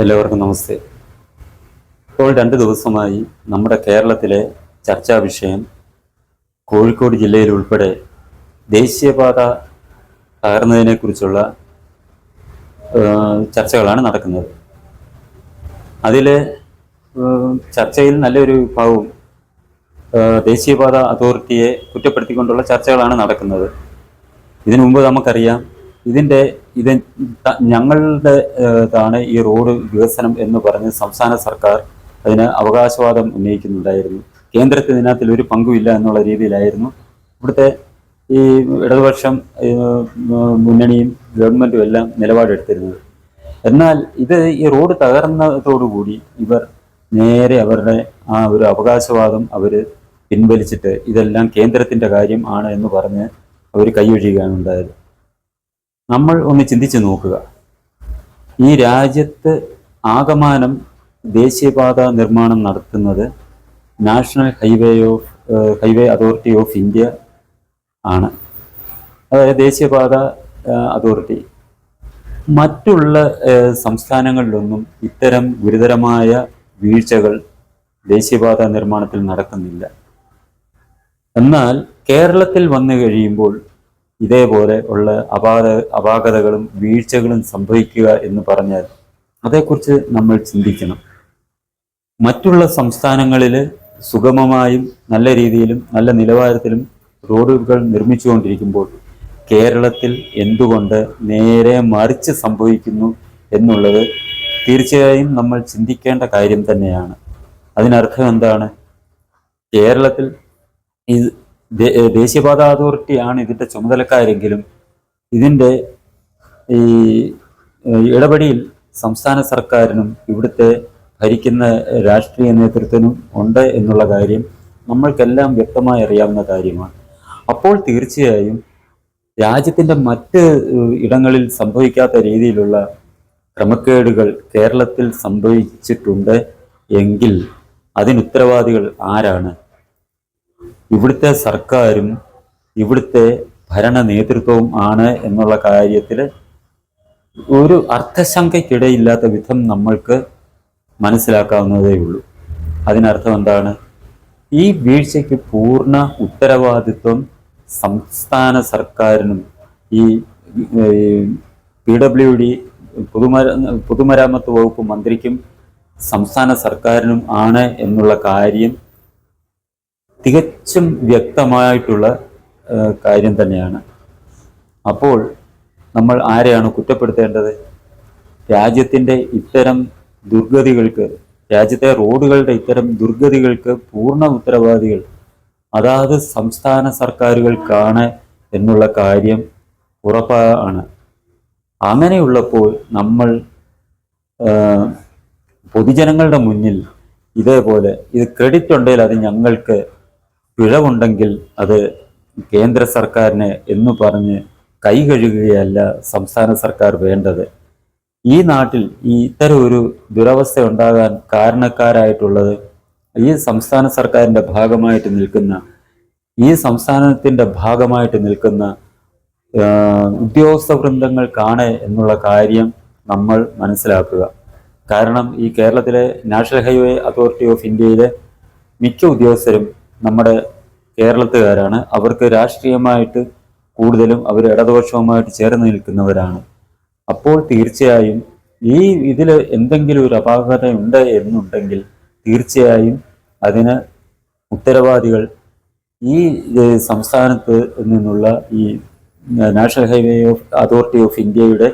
എല്ലാവർക്കും നമസ്തേ. ഇപ്പോൾ രണ്ട് ദിവസമായി നമ്മുടെ കേരളത്തിലെ ചർച്ചാ വിഷയം കോഴിക്കോട് ജില്ലയിൽ ഉൾപ്പെടെ ദേശീയപാത തകർന്നതിനെക്കുറിച്ചുള്ള ചർച്ചകളാണ് നടക്കുന്നത്. അതിൽ ചർച്ചയിൽ നല്ലൊരു വിഭാഗവും ദേശീയപാത അതോറിറ്റിയെ കുറ്റപ്പെടുത്തിക്കൊണ്ടുള്ള ചർച്ചകളാണ് നടക്കുന്നത്. ഇതിനു മുമ്പ് നമുക്കറിയാം ഇതിന്റെ ഇത് ഞങ്ങളുടെ താണ് ഈ റോഡ് വികസനം എന്ന് പറഞ്ഞ് സംസ്ഥാന സർക്കാർ അതിന് അവകാശവാദം ഉന്നയിക്കുന്നുണ്ടായിരുന്നു. കേന്ദ്രത്തിന് ഇതിനകത്തിൽ ഒരു പങ്കുമില്ല എന്നുള്ള രീതിയിലായിരുന്നു. ഇവിടുത്തെ ഈ ഇടതുപക്ഷം മുന്നണിയും ഗവൺമെന്റും എല്ലാം നിലപാടെടുത്തിരുന്നത്. എന്നാൽ ഇത് ഈ റോഡ് തകർന്നതോടുകൂടി ഇവർ നേരെ അവരുടെ ആ ഒരു അവകാശവാദം അവർ പിൻവലിച്ചിട്ട് ഇതെല്ലാം കേന്ദ്രത്തിന്റെ കാര്യം ആണ് എന്ന് പറഞ്ഞ് അവർ കൈയൊഴിയുകയാണ് ഉണ്ടായത്. നമ്മൾ ഒന്ന് ചിന്തിച്ച് നോക്കുക. ഈ രാജ്യത്ത് ആകമാനം ദേശീയപാത നിർമ്മാണം നടത്തുന്നത് national highway of highway authority of India ആണ്. അതായത് ദേശീയപാത അതോറിറ്റി. മറ്റുള്ള സംസ്ഥാനങ്ങളിലൊന്നും ഇത്തരം ഗുരുതരമായ വീഴ്ചകൾ ദേശീയപാത നിർമ്മാണത്തിൽ നടക്കുന്നില്ല. എന്നാൽ കേരളത്തിൽ വന്നു കഴിയുമ്പോൾ ഇതേപോലെ ഉള്ള അപാക അപാകതകളും വീഴ്ചകളും സംഭവിക്കുക എന്ന് പറഞ്ഞാൽ അതേക്കുറിച്ച് നമ്മൾ ചിന്തിക്കണം. മറ്റുള്ള സംസ്ഥാനങ്ങളിൽ സുഗമമായും നല്ല രീതിയിലും നല്ല നിലവാരത്തിലും റോഡുകൾ നിർമ്മിച്ചുകൊണ്ടിരിക്കുമ്പോൾ കേരളത്തിൽ എന്തുകൊണ്ട് നേരെ മറിച്ച് സംഭവിക്കുന്നു എന്നുള്ളത് തീർച്ചയായും നമ്മൾ ചിന്തിക്കേണ്ട കാര്യം തന്നെയാണ്. അതിനർത്ഥം എന്താണ്? കേരളത്തിൽ ദേശീയപാത അതോറിറ്റിയാണ് ഇതിന്റെ ചുമതലക്കാരെങ്കിലും ഇതിന്റെ ഈ ഇടപെടിയിൽ സംസ്ഥാന സർക്കാരിനും ഇവിടുത്തെ ഭരിക്കുന്ന രാഷ്ട്രീയ നേതൃത്വത്തിനും ഉണ്ട് എന്നുള്ള കാര്യം നമ്മൾക്കെല്ലാം വ്യക്തമായി അറിയാവുന്ന കാര്യമാണ്. അപ്പോൾ തീർച്ചയായും രാജ്യത്തിന്റെ മറ്റ് ഇടങ്ങളിൽ സംഭവിക്കാത്ത രീതിയിലുള്ള ക്രമക്കേടുകൾ കേരളത്തിൽ സംഭവിച്ചിട്ടുണ്ട് എങ്കിൽ അതിനുത്തരവാദികൾ ആരാണ്? ഇവിടുത്തെ സർക്കാരും ഇവിടുത്തെ ഭരണ നേതൃത്വവും ആണ് എന്നുള്ള കാര്യത്തിൽ ഒരു അർത്ഥശങ്കയ്ക്കിടയില്ലാത്ത വിധം നമ്മൾക്ക് മനസ്സിലാക്കാവുന്നതേ ഉള്ളൂ. അതിനർത്ഥം എന്താണ്? ഈ വീഴ്ചയ്ക്ക് പൂർണ ഉത്തരവാദിത്വം സംസ്ഥാന സർക്കാരിനും ഈ പി ഡബ്ല്യു ഡി പൊതുമര പൊതുമരാമത്ത് വകുപ്പ് മന്ത്രിക്കും സംസ്ഥാന സർക്കാരിനും ആണ് എന്നുള്ള കാര്യം തികച്ചും വ്യക്തമായിട്ടുള്ള കാര്യം തന്നെയാണ്. അപ്പോൾ നമ്മൾ ആരെയാണ് കുറ്റപ്പെടുത്തേണ്ടത്? രാജ്യത്തിന്റെ ഇത്തരം ദുർഗതികൾക്ക് രാജ്യത്തെ റോഡുകളുടെ ഇത്തരം ദുർഗതികൾക്ക് പൂർണ ഉത്തരവാദികൾ അതാത് സംസ്ഥാന സർക്കാരുകൾക്കാണ് എന്നുള്ള കാര്യം ഉറപ്പാണ് അങ്ങനെയുള്ളപ്പോൾ നമ്മൾ പൊതുജനങ്ങളുടെ മുന്നിൽ ഇതേപോലെ ഇത് ക്രെഡിറ്റ് ഉണ്ടെങ്കിൽ അത് ഞങ്ങൾക്ക് പിഴവുണ്ടെങ്കിൽ അത് കേന്ദ്ര സർക്കാരിന് എന്ന് പറഞ്ഞ് കൈ കഴുകുകയല്ല സംസ്ഥാന സർക്കാർ വേണ്ടത്. ഈ നാട്ടിൽ ഈ ഇത്തരം ഒരു ദുരവസ്ഥ ഉണ്ടാകാൻ കാരണക്കാരായിട്ടുള്ളത് ഈ സംസ്ഥാന സർക്കാരിന്റെ ഭാഗമായിട്ട് നിൽക്കുന്ന ഈ സംസ്ഥാനത്തിന്റെ ഭാഗമായിട്ട് നിൽക്കുന്ന ഉദ്യോഗസ്ഥ വൃന്ദങ്ങൾക്കാണ് എന്നുള്ള കാര്യം നമ്മൾ മനസ്സിലാക്കുക. കാരണം ഈ കേരളത്തിലെ നാഷണൽ ഹൈവേ അതോറിറ്റി ഓഫ് ഇന്ത്യയിലെ മിക്ക ഉദ്യോഗസ്ഥരും നമ്മുടെ കേരളത്തുകാരാണ്. അവർക്ക് രാഷ്ട്രീയമായിട്ട് കൂടുതലും അവർ ഇടതുപക്ഷവുമായിട്ട് ചേർന്ന് നിൽക്കുന്നവരാണ്. അപ്പോൾ തീർച്ചയായും ഈ ഇതിൽ എന്തെങ്കിലും ഒരു അപാകത ഉണ്ട് എന്നുണ്ടെങ്കിൽ തീർച്ചയായും അതിന് ഉത്തരവാദികൾ ഈ സംസ്ഥാനത്ത് നിന്നുള്ള ഈ national highway of authority of ഇന്ത്യയുടെ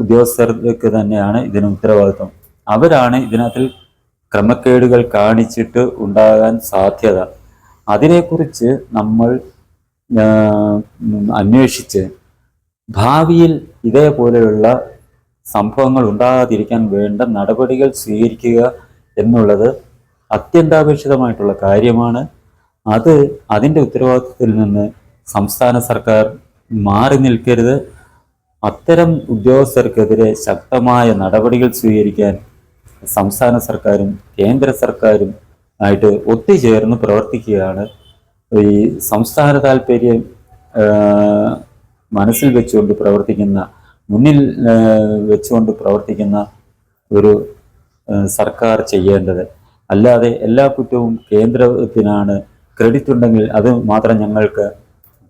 ഉദ്യോഗസ്ഥർക്ക് തന്നെയാണ് ഇതിന് ഉത്തരവാദിത്വം. അവരാണ് ഇതിനകത്തിൽ ക്രമക്കേടുകൾ കാണിച്ചിട്ട് ഉണ്ടാകാൻ സാധ്യത. അതിനെക്കുറിച്ച് നമ്മൾ അന്വേഷിച്ച് ഭാവിയിൽ ഇതേപോലെയുള്ള സംഭവങ്ങൾ ഉണ്ടാകാതിരിക്കാൻ വേണ്ട നടപടികൾ സ്വീകരിക്കുക എന്നുള്ളത് അത്യന്താപേക്ഷിതമായിട്ടുള്ള കാര്യമാണ്. അത് അതിന്റെ ഉത്തരവാദിത്വത്തിൽ നിന്ന് സംസ്ഥാന സർക്കാർ മാറി നിൽക്കരുത്. അത്തരം ഉദ്യോഗസ്ഥർക്കെതിരെ ശക്തമായ നടപടികൾ സ്വീകരിക്കാൻ സംസ്ഥാന സർക്കാരും കേന്ദ്ര സർക്കാരും ആയിട്ട് ഒത്തുചേർന്ന് പ്രവർത്തിക്കുകയാണ്. ഈ സംസ്ഥാന താല്പര്യം മനസ്സിൽ വെച്ചുകൊണ്ട് പ്രവർത്തിക്കുന്ന മുന്നിൽ വെച്ചുകൊണ്ട് പ്രവർത്തിക്കുന്ന ഒരു സർക്കാർ ചെയ്യേണ്ടത്. അല്ലാതെ എല്ലാ കുറ്റവും കേന്ദ്രത്തിനാണ് ക്രെഡിറ്റ് ഉണ്ടെങ്കിൽ അത് മാത്രം ഞങ്ങൾക്ക്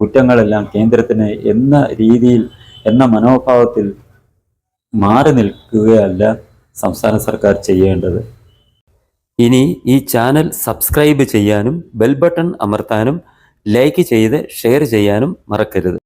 കുറ്റങ്ങളെല്ലാം കേന്ദ്രത്തിന് എന്ന രീതിയിൽ എന്ന മനോഭാവത്തിൽ മാറി നിൽക്കുകയല്ല. സംസ്ഥാന സർക്കാർ ചെയ്യേണ്ടത്. ഇനി ഈ ചാനൽ സബ്സ്ക്രൈബ് ചെയ്യാനും ബെൽ ബട്ടൺ അമർത്താനും ലൈക്ക് ചെയ്ത് ഷെയർ ചെയ്യാനും മറക്കരുത്.